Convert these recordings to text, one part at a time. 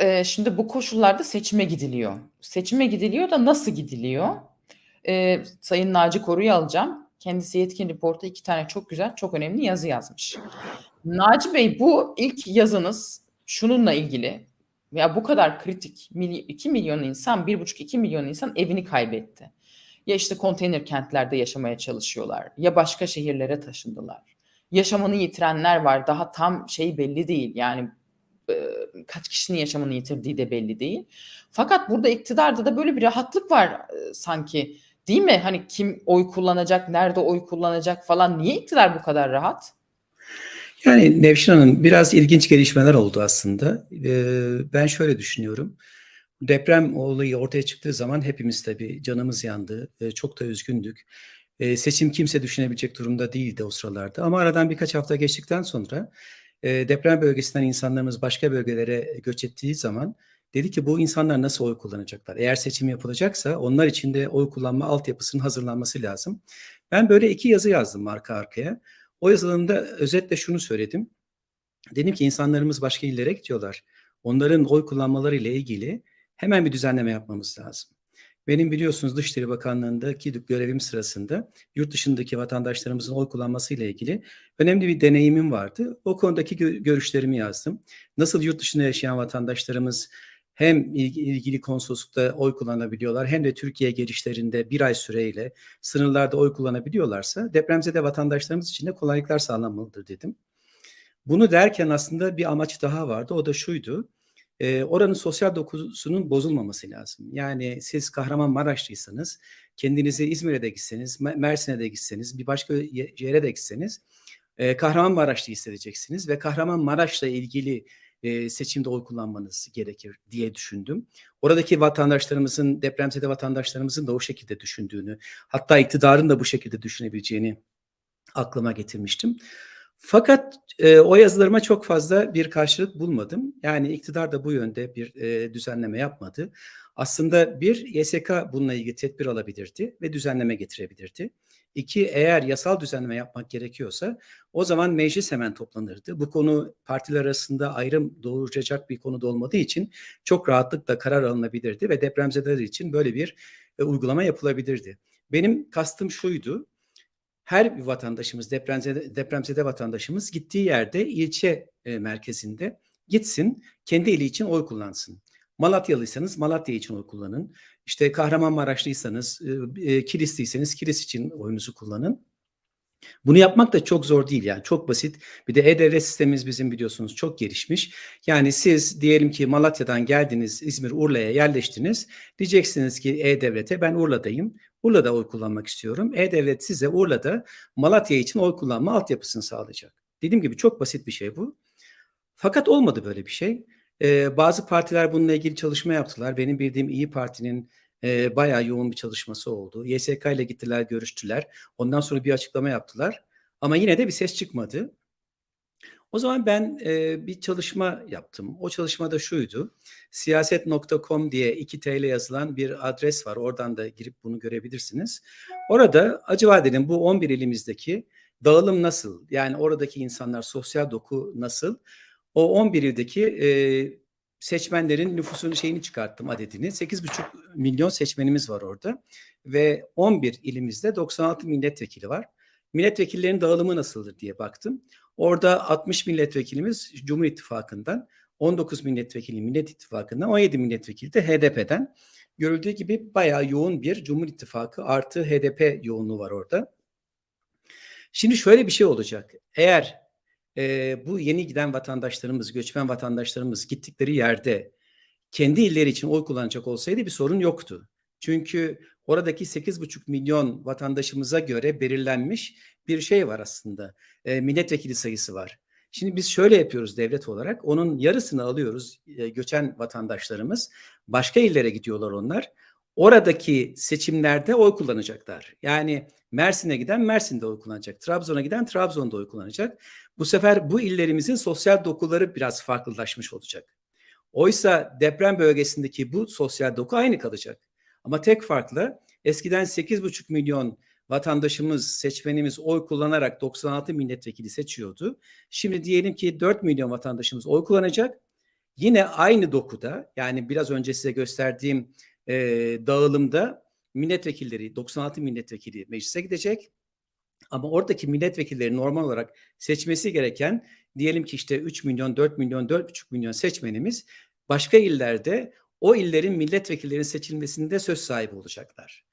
Eee, şimdi bu koşullarda seçime gidiliyor. Seçime gidiliyor da nasıl gidiliyor? Eee, Sayın Naci Koru'yu alacağım. Kendisi Yetkin Report'ta 2 tane çok güzel, çok önemli yazı yazmış. Naci Bey bu ilk yazınız şununla ilgili. Ya bu kadar kritik mily 2 milyon insan, 1,5-2 milyon insan evini kaybetti. Ya işte konteyner kentlerde yaşamaya çalışıyorlar ya başka şehirlere taşındılar. Yaşamını yitirenler var. Daha tam şey belli değil. Yani kaç kişinin yaşamını yitirdiği de belli değil. Fakat burada iktidarda da böyle bir rahatlık var, eee, sanki. Değil mi? Hani kim oy kullanacak, nerede oy kullanacak falan. Niye iktidar bu kadar rahat? Yani Nevşin Hanım biraz ilginç gelişmeler oldu aslında. Eee, ben şöyle düşünüyorum. Deprem olayı ortaya çıktığı zaman hepimiz tabii canımız yandı. Çok da üzgündük. Seçim kimse düşünebilecek durumda değildi o sıralarda. Ama aradan birkaç hafta geçtikten sonra deprem bölgesinden insanlarımız başka bölgelere göç ettiği zaman dedi ki bu insanlar nasıl oy kullanacaklar? Eğer seçim yapılacaksa onlar için de oy kullanma altyapısının hazırlanması lazım. Ben böyle iki yazı yazdım arka arkaya. O yazılarımda özetle şunu söyledim. Dedim ki insanlarımız başka illere gidiyorlar. Onların oy kullanmaları ile ilgili hemen bir düzenleme yapmamız lazım. Benim biliyorsunuz Dışişleri Bakanlığı'ndaki görevim sırasında yurt dışındaki vatandaşlarımızın oy kullanması ile ilgili önemli bir deneyimim vardı. O konudaki gö- görüşlerimi yazdım. Nasıl yurt dışında yaşayan vatandaşlarımız hem ilgi- ilgili konsoloslukta oy kullanabiliyorlar hem de Türkiye gelişlerinde bir ay süreyle sınırlarda oy kullanabiliyorlarsa depremzede vatandaşlarımız için de kolaylıklar sağlanmalıdır dedim. Bunu derken aslında bir amaç daha vardı. O da şuydu. Eee, oranın sosyal dokusunun bozulmaması lazım. Yani siz Kahramanmaraşlıysanız kendinizi İzmir'e de gitseniz, Me- Mersin'e de gitseniz, bir başka ye- yere de gitseniz eee Kahramanmaraşlı hissedeceksiniz ve Kahramanmaraş'la ilgili eee, seçimde oy kullanmanız gerekir diye düşündüm. Oradaki vatandaşlarımızın, depremzede vatandaşlarımızın da o şekilde düşündüğünü, hatta iktidarın da bu şekilde düşünebileceğini aklıma getirmiştim. Fakat e, o yazılarıma çok fazla bir karşılık bulmadım. Yani iktidar da bu yönde bir e, düzenleme yapmadı. Aslında bir YSK bununla ilgili tedbir alabilirdi ve düzenleme getirebilirdi. İki eğer yasal düzenleme yapmak gerekiyorsa o zaman meclis hemen toplanırdı. Bu konu partiler arasında ayrım doğuracak bir konu da olmadığı için çok rahatlıkla karar alınabilirdi ve depremzedeler için böyle bir e, uygulama yapılabilirdi. Benim kastım şuydu her bir vatandaşımız, depremzede, depremzede vatandaşımız gittiği yerde ilçe e, merkezinde gitsin, kendi ili için oy kullansın. Malatyalıysanız Malatya için oy kullanın. İşte Kahramanmaraşlıysanız, e, e, Kilisliyseniz Kilis için oyunuzu kullanın. Bunu yapmak da çok zor değil yani çok basit. Bir de e-devlet sistemimiz bizim biliyorsunuz çok gelişmiş. Yani siz diyelim ki Malatya'dan geldiniz İzmir Urla'ya yerleştiniz. Diyeceksiniz ki e-devlete ben Urla'dayım. Urla'da oy kullanmak istiyorum. E-devlet size Urla'da Malatya için oy kullanma altyapısını sağlayacak. Dediğim gibi çok basit bir şey bu. Fakat olmadı böyle bir şey. Ee, bazı partiler bununla ilgili çalışma yaptılar. Benim bildiğim İyi Parti'nin e, bayağı yoğun bir çalışması oldu. YSK ile gittiler, görüştüler. Ondan sonra bir açıklama yaptılar. Ama yine de bir ses çıkmadı. O zaman ben e, bir çalışma yaptım. O çalışmada şuydu. Siyaset.com diye 2 TL yazılan bir adres var. Oradan da girip bunu görebilirsiniz. Orada Acıvadé'nin bu 11 ilimizdeki dağılım nasıl? Yani oradaki insanlar sosyal doku nasıl? O 11 ildeki e, seçmenlerin nüfusun şeyini çıkarttım adedini. 8,5 milyon seçmenimiz var orada. Ve 11 ilimizde 96 milletvekili var. Milletvekillerinin dağılımı nasıldır diye baktım. Orada 60 milletvekilimiz Cumhur İttifakı'ndan, 19 milletvekili Millet İttifakı'ndan, 17 milletvekili de HDP'den. Görüldüğü gibi bayağı yoğun bir Cumhur İttifakı artı HDP yoğunluğu var orada. Şimdi şöyle bir şey olacak. Eğer e, bu yeni giden vatandaşlarımız, göçmen vatandaşlarımız gittikleri yerde kendi illeri için oy kullanacak olsaydı bir sorun yoktu. Çünkü oradaki 8,5 milyon vatandaşımıza göre belirlenmiş bir şey var aslında. E, milletvekili sayısı var. Şimdi biz şöyle yapıyoruz devlet olarak. Onun yarısını alıyoruz e, göçen vatandaşlarımız. Başka illere gidiyorlar onlar. Oradaki seçimlerde oy kullanacaklar. Yani Mersin'e giden Mersin'de oy kullanacak. Trabzon'a giden Trabzon'da oy kullanacak. Bu sefer bu illerimizin sosyal dokuları biraz farklılaşmış olacak. Oysa deprem bölgesindeki bu sosyal doku aynı kalacak. Ama tek farklı eskiden 8,5 milyon vatandaşımız, seçmenimiz oy kullanarak 96 milletvekili seçiyordu. Şimdi diyelim ki 4 milyon vatandaşımız oy kullanacak. Yine aynı dokuda yani biraz önce size gösterdiğim e, dağılımda milletvekilleri 96 milletvekili meclise gidecek. Ama oradaki milletvekilleri normal olarak seçmesi gereken diyelim ki işte 3 milyon, 4 milyon, 4,5 milyon seçmenimiz başka illerde o illerin milletvekillerinin seçilmesinde söz sahibi olacaklar.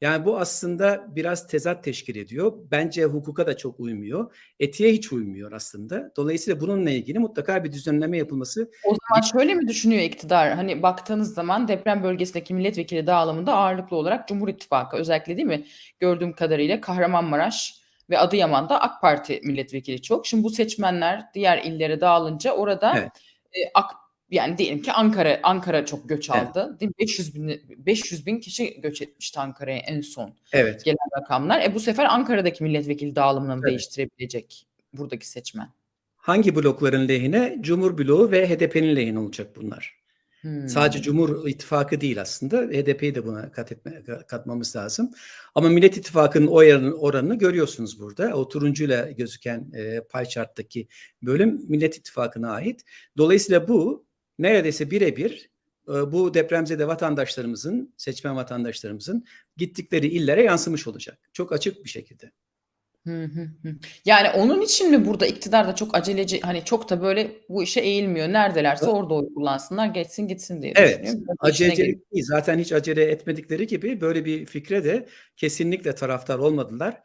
Yani bu aslında biraz tezat teşkil ediyor. Bence hukuka da çok uymuyor. Etiğe hiç uymuyor aslında. Dolayısıyla bununla ilgili mutlaka bir düzenleme yapılması. O zaman şöyle mi düşünüyor iktidar? Hani baktığınız zaman deprem bölgesindeki milletvekili dağılımında ağırlıklı olarak Cumhur İttifakı özellikle değil mi? Gördüğüm kadarıyla Kahramanmaraş ve Adıyaman'da AK Parti milletvekili çok. Şimdi bu seçmenler diğer illere dağılınca orada Evet. e, AK yani diyelim ki Ankara Ankara çok göç Evet. aldı. Değil mi? 500 bin 500 bin kişi göç etmişti Ankara'ya en son Evet. gelen rakamlar. E bu sefer Ankara'daki milletvekili dağılımını Tabii. değiştirebilecek buradaki seçmen. Hangi blokların lehine? Cumhur bloğu ve HDP'nin lehine olacak bunlar. Hmm. Sadece Cumhur İttifakı değil aslında. HDP'yi de buna kat etme, katmamız lazım. Ama Millet İttifakı'nın oy oranını, oranını görüyorsunuz burada. O turuncuyla gözüken e, pie chart'taki bölüm Millet İttifakı'na ait. Dolayısıyla bu neredeyse birebir e, bu depremzede vatandaşlarımızın, seçmen vatandaşlarımızın gittikleri illere yansımış olacak. Çok açık bir şekilde. Hı hı hı. Yani onun için mi burada iktidar da çok aceleci hani çok da böyle bu işe eğilmiyor. Neredelerse orada oy kullansınlar geçsin gitsin diye Evet, düşünüyor. Biraz da işine geliyor. acele değil. Zaten hiç acele etmedikleri gibi böyle bir fikre de kesinlikle taraftar olmadılar.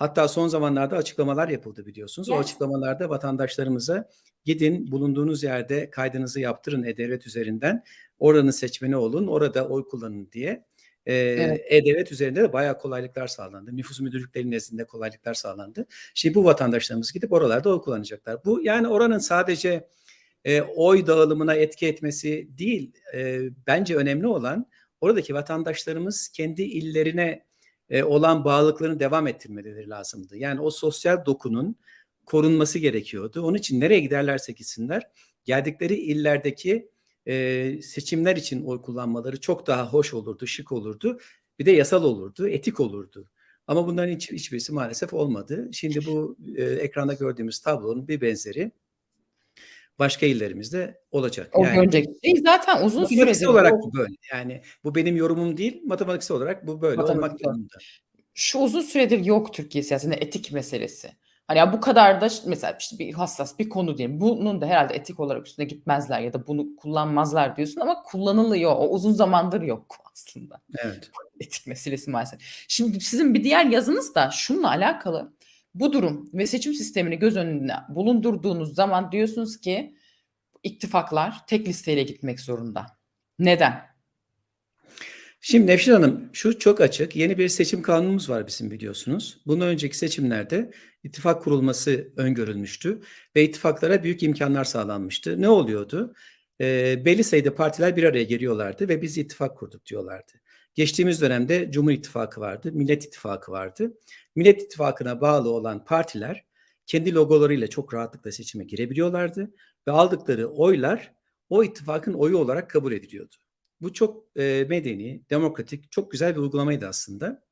Hatta son zamanlarda açıklamalar yapıldı biliyorsunuz. O Evet. açıklamalarda vatandaşlarımıza gidin bulunduğunuz yerde kaydınızı yaptırın e-devlet üzerinden. Oranın seçmeni olun, orada oy kullanın diye. Ee, Evet. E-Devlet üzerinde de bayağı kolaylıklar sağlandı. Nüfus müdürlükleri nezdinde kolaylıklar sağlandı. Şimdi bu vatandaşlarımız gidip oralarda oy kullanacaklar. Bu yani oranın sadece e, oy dağılımına etki etmesi değil. E, bence önemli olan oradaki vatandaşlarımız kendi illerine e, olan bağlılıklarını devam ettirmeleri lazımdı. Yani o sosyal dokunun korunması gerekiyordu. Onun için nereye giderlerse gitsinler geldikleri illerdeki e, seçimler için oy kullanmaları çok daha hoş olurdu, şık olurdu. Bir de yasal olurdu, etik olurdu. Ama bunların hiç, hiçbirisi maalesef olmadı. Şimdi bu e, ekranda gördüğümüz tablonun bir benzeri başka illerimizde olacak. O Yani görecek. şey zaten uzun matematiksel süredir olarak bu böyle. Yani bu benim yorumum değil, matematiksel olarak bu böyle olmak durumunda. şu uzun süredir yok Türkiye siyasetinde etik meselesi. Hani ya bu kadar da mesela işte bir hassas bir konu diyelim. Bunun da herhalde etik olarak üstüne gitmezler ya da bunu kullanmazlar diyorsun ama kullanılıyor. O uzun zamandır yok aslında. Evet. etik meselesi maalesef. Şimdi sizin bir diğer yazınız da şununla alakalı. Bu durum ve seçim sistemini göz önünde bulundurduğunuz zaman diyorsunuz ki ittifaklar tek listeyle gitmek zorunda. Neden? Şimdi Nevşin Hanım şu çok açık. Yeni bir seçim kanunumuz var bizim biliyorsunuz. Bundan önceki seçimlerde ittifak kurulması öngörülmüştü ve ittifaklara büyük imkanlar sağlanmıştı. Ne oluyordu? Ee, belli sayıda partiler bir araya geliyorlardı ve biz ittifak kurduk diyorlardı. Geçtiğimiz dönemde Cumhur İttifakı vardı, Millet İttifakı vardı. Millet İttifakı'na bağlı olan partiler kendi logolarıyla çok rahatlıkla seçime girebiliyorlardı ve aldıkları oylar o ittifakın oyu olarak kabul ediliyordu. Bu çok e, medeni, demokratik, çok güzel bir uygulamaydı aslında.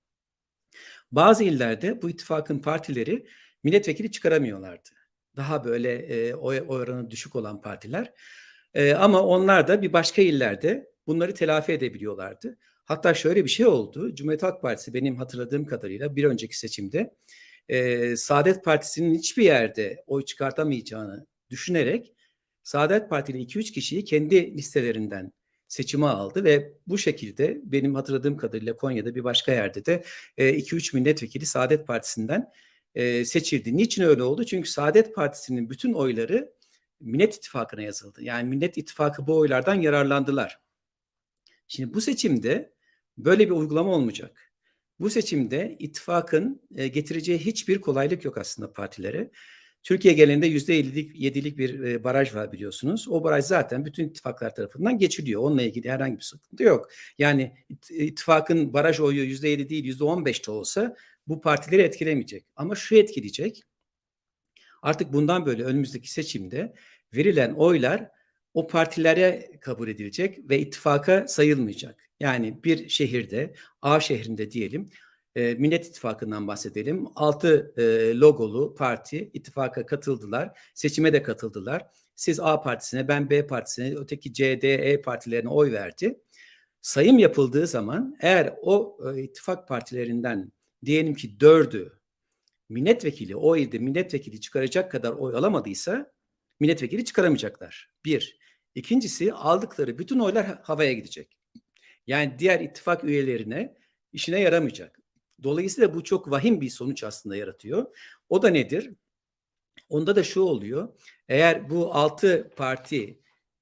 Bazı illerde bu ittifakın partileri milletvekili çıkaramıyorlardı. Daha böyle e, oy, oy oranı düşük olan partiler. E, ama onlar da bir başka illerde bunları telafi edebiliyorlardı. Hatta şöyle bir şey oldu. Cumhuriyet Halk Partisi benim hatırladığım kadarıyla bir önceki seçimde e, Saadet Partisi'nin hiçbir yerde oy çıkartamayacağını düşünerek Saadet Partili 2-3 kişiyi kendi listelerinden seçime aldı ve bu şekilde benim hatırladığım kadarıyla Konya'da bir başka yerde de 2-3 milletvekili Saadet Partisi'nden seçildi. Niçin öyle oldu? Çünkü Saadet Partisi'nin bütün oyları Millet İttifakı'na yazıldı. Yani Millet İttifakı bu oylardan yararlandılar. Şimdi bu seçimde böyle bir uygulama olmayacak. Bu seçimde ittifakın e, getireceği hiçbir kolaylık yok aslında partilere. Türkiye genelinde %50'lik 7'lik bir e, baraj var biliyorsunuz. O baraj zaten bütün ittifaklar tarafından geçiliyor. Onunla ilgili herhangi bir sıkıntı yok. Yani it- ittifakın baraj oyu %7 değil %15 de olsa bu partileri etkilemeyecek. Ama şu etkileyecek. Artık bundan böyle önümüzdeki seçimde verilen oylar o partilere kabul edilecek ve ittifaka sayılmayacak. Yani bir şehirde, A şehrinde diyelim, e, Millet İttifakı'ndan bahsedelim. Altı e, logolu parti ittifaka katıldılar, seçime de katıldılar. Siz A partisine, ben B partisine, öteki C, D, E partilerine oy verdi. Sayım yapıldığı zaman eğer o e, ittifak partilerinden diyelim ki dördü milletvekili o ilde milletvekili çıkaracak kadar oy alamadıysa milletvekili çıkaramayacaklar. Bir. İkincisi aldıkları bütün oylar ha- havaya gidecek. Yani diğer ittifak üyelerine işine yaramayacak. Dolayısıyla bu çok vahim bir sonuç aslında yaratıyor. O da nedir? Onda da şu oluyor. Eğer bu altı parti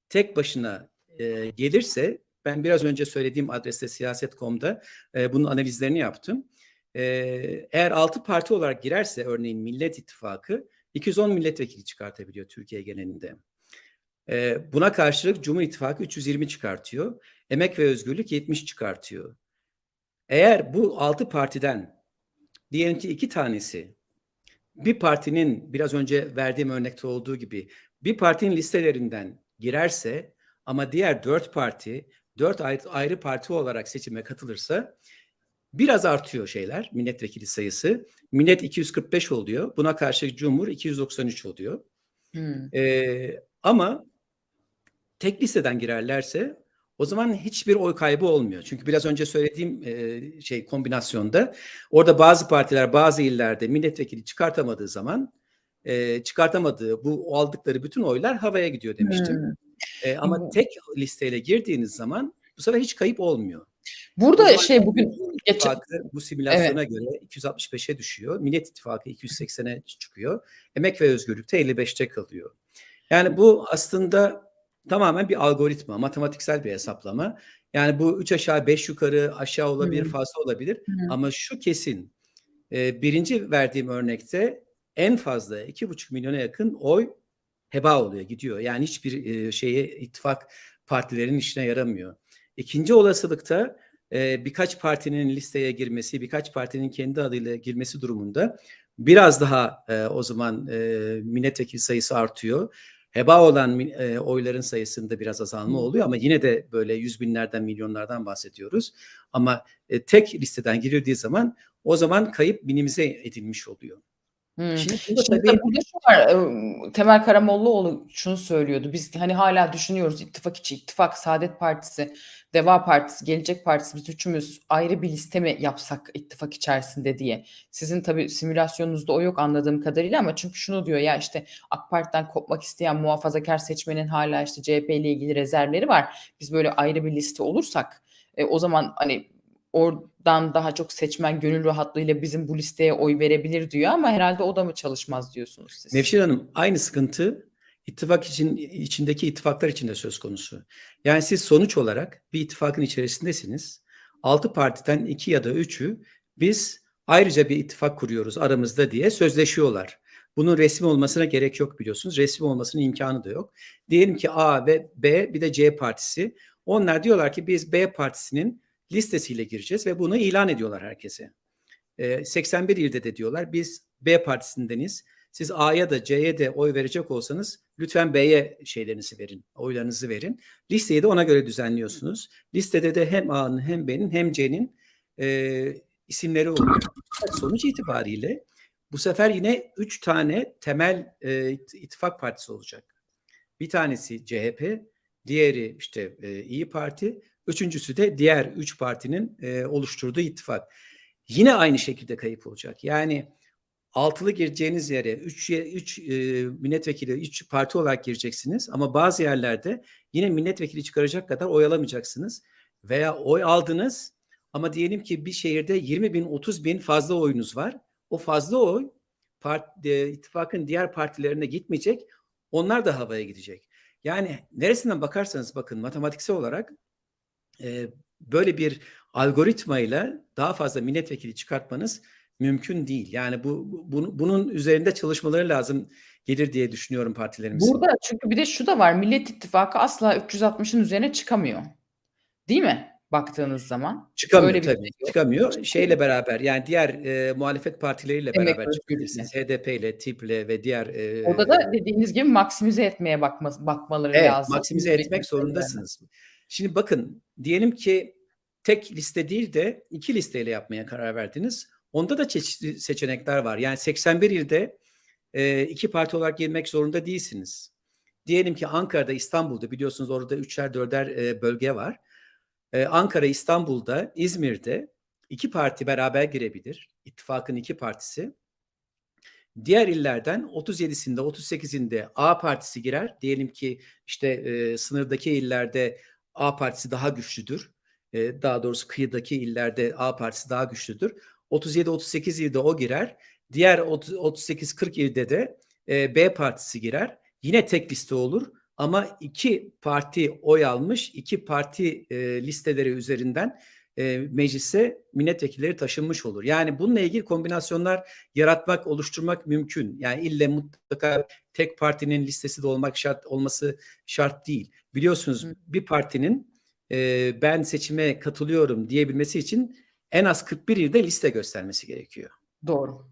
tek başına e, gelirse ben biraz önce söylediğim adreste siyaset.com'da e, bunun analizlerini yaptım. E, eğer altı parti olarak girerse örneğin Millet İttifakı 210 milletvekili çıkartabiliyor Türkiye genelinde. E, buna karşılık Cumhur İttifakı 320 çıkartıyor. Emek ve Özgürlük 70 çıkartıyor. Eğer bu altı partiden diyelim ki iki tanesi bir partinin biraz önce verdiğim örnekte olduğu gibi bir partinin listelerinden girerse ama diğer dört parti dört ayrı, parti olarak seçime katılırsa biraz artıyor şeyler milletvekili sayısı. Millet 245 oluyor. Buna karşı Cumhur 293 oluyor. Hmm. Ee, ama tek listeden girerlerse o zaman hiçbir oy kaybı olmuyor. Çünkü biraz önce söylediğim e, şey kombinasyonda orada bazı partiler bazı illerde milletvekili çıkartamadığı zaman e, çıkartamadığı bu aldıkları bütün oylar havaya gidiyor demiştim. Hmm. E, ama Bu- tek listeyle girdiğiniz zaman bu sefer hiç kayıp olmuyor. Burada şey bugün geçen bu simülasyona göre 265'e düşüyor. Millet İttifakı 280'e çıkıyor. Emek ve Özgürlük de 55'te kalıyor. Yani bu aslında tamamen bir algoritma, matematiksel bir hesaplama. Yani bu 3 aşağı 5 yukarı aşağı olabilir, Hı. fazla olabilir. Hı. Ama şu kesin. e, birinci verdiğim örnekte en fazla 2,5 milyona yakın oy heba oluyor, gidiyor. Yani hiçbir e, şeye ittifak partilerin işine yaramıyor. İkinci olasılıkta e, birkaç partinin listeye girmesi, birkaç partinin kendi adıyla girmesi durumunda biraz daha e, o zaman e, milletvekili sayısı artıyor. Heba olan e, oyların sayısında biraz azalma oluyor ama yine de böyle yüz binlerden, milyonlardan bahsediyoruz. Ama e, tek listeden girildiği zaman o zaman kayıp minimize edilmiş oluyor. Hmm. Şimdi burada Şimdi tabii tabii burada şu var. Temel Karamollaoğlu şunu söylüyordu. Biz hani hala düşünüyoruz ittifak içi, ittifak, Saadet Partisi, Deva Partisi, Gelecek Partisi biz üçümüz ayrı bir liste mi yapsak ittifak içerisinde diye. Sizin tabii simülasyonunuzda o yok anladığım kadarıyla ama çünkü şunu diyor ya işte AK Parti'den kopmak isteyen muhafazakar seçmenin hala işte CHP ile ilgili rezervleri var. Biz böyle ayrı bir liste olursak e, o zaman hani oradan daha çok seçmen gönül rahatlığıyla bizim bu listeye oy verebilir diyor ama herhalde o da mı çalışmaz diyorsunuz siz? Nevşin Hanım aynı sıkıntı ittifak için içindeki ittifaklar için de söz konusu. Yani siz sonuç olarak bir ittifakın içerisindesiniz. Altı partiden iki ya da üçü biz ayrıca bir ittifak kuruyoruz aramızda diye sözleşiyorlar. Bunun resmi olmasına gerek yok biliyorsunuz. Resmi olmasının imkanı da yok. Diyelim ki A ve B bir de C partisi. Onlar diyorlar ki biz B partisinin listesiyle gireceğiz ve bunu ilan ediyorlar herkese. Ee, 81 ilde de diyorlar biz B partisindeniz. Siz A'ya da C'ye de oy verecek olsanız lütfen B'ye şeylerinizi verin, oylarınızı verin. Listeyi de ona göre düzenliyorsunuz. Listede de hem A'nın hem B'nin hem C'nin e, isimleri oluyor. Sonuç itibariyle bu sefer yine üç tane temel e, it- ittifak partisi olacak. Bir tanesi CHP, diğeri işte e, İyi Parti, üçüncüsü de diğer üç partinin e, oluşturduğu ittifak. Yine aynı şekilde kayıp olacak. Yani altılı gireceğiniz yere 3 3 milletvekili 3 parti olarak gireceksiniz ama bazı yerlerde yine milletvekili çıkaracak kadar oy alamayacaksınız veya oy aldınız ama diyelim ki bir şehirde 20 bin 30 bin fazla oyunuz var. O fazla oy part, e, ittifakın diğer partilerine gitmeyecek. Onlar da havaya gidecek. Yani neresinden bakarsanız bakın matematiksel olarak e, böyle bir algoritmayla daha fazla milletvekili çıkartmanız mümkün değil. Yani bu, bu- bunu- bunun üzerinde çalışmaları lazım gelir diye düşünüyorum partilerimizin. Burada çünkü bir de şu da var. Millet İttifakı asla 360'ın üzerine çıkamıyor. Değil mi? Baktığınız zaman. Çıkamıyor Öyle tabii. şey çıkamıyor. Şeyle beraber yani diğer e, muhalefet partileriyle Emek beraber çıkabilirsiniz. HDP ile, TİP ile ve diğer e, Orada da dediğiniz gibi maksimize etmeye bakma, bakmaları Evet, lazım. maksimize etmek zorundasınız. Şimdi bakın, diyelim ki tek liste değil de iki listeyle yapmaya karar verdiniz. Onda da çeşitli seçenekler var. Yani 81 ilde e, iki parti olarak girmek zorunda değilsiniz. Diyelim ki Ankara'da, İstanbul'da biliyorsunuz orada üçer dörder e, bölge var. E, Ankara, İstanbul'da, İzmir'de iki parti beraber girebilir. İttifakın iki partisi. Diğer illerden 37'sinde 38'inde A partisi girer. Diyelim ki işte e, sınırdaki illerde A partisi daha güçlüdür. E, daha doğrusu kıyıdaki illerde A partisi daha güçlüdür. 37-38 ilde o girer. Diğer 38-40 ilde de e, B partisi girer. Yine tek liste olur ama iki parti oy almış, iki parti e, listeleri üzerinden e, meclise milletvekilleri taşınmış olur. Yani bununla ilgili kombinasyonlar yaratmak, oluşturmak mümkün. Yani ille mutlaka tek partinin listesi de olmak şart olması şart değil. Biliyorsunuz Hı. bir partinin e, ben seçime katılıyorum diyebilmesi için en az 41 ilde liste göstermesi gerekiyor. Doğru.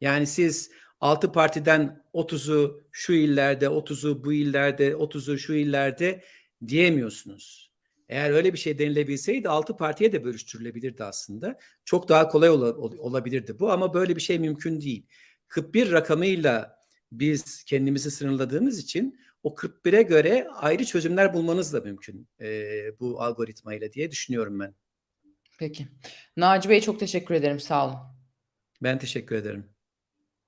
Yani siz 6 partiden 30'u şu illerde, 30'u bu illerde, 30'u şu illerde diyemiyorsunuz. Eğer öyle bir şey denilebilseydi 6 partiye de bölüştürülebilirdi aslında. Çok daha kolay ola- ol- olabilirdi bu ama böyle bir şey mümkün değil. 41 rakamıyla biz kendimizi sınırladığımız için o 41'e göre ayrı çözümler bulmanız da mümkün eee, bu algoritmayla diye düşünüyorum ben. Peki. Naci Bey çok teşekkür ederim. Sağ olun. Ben teşekkür ederim.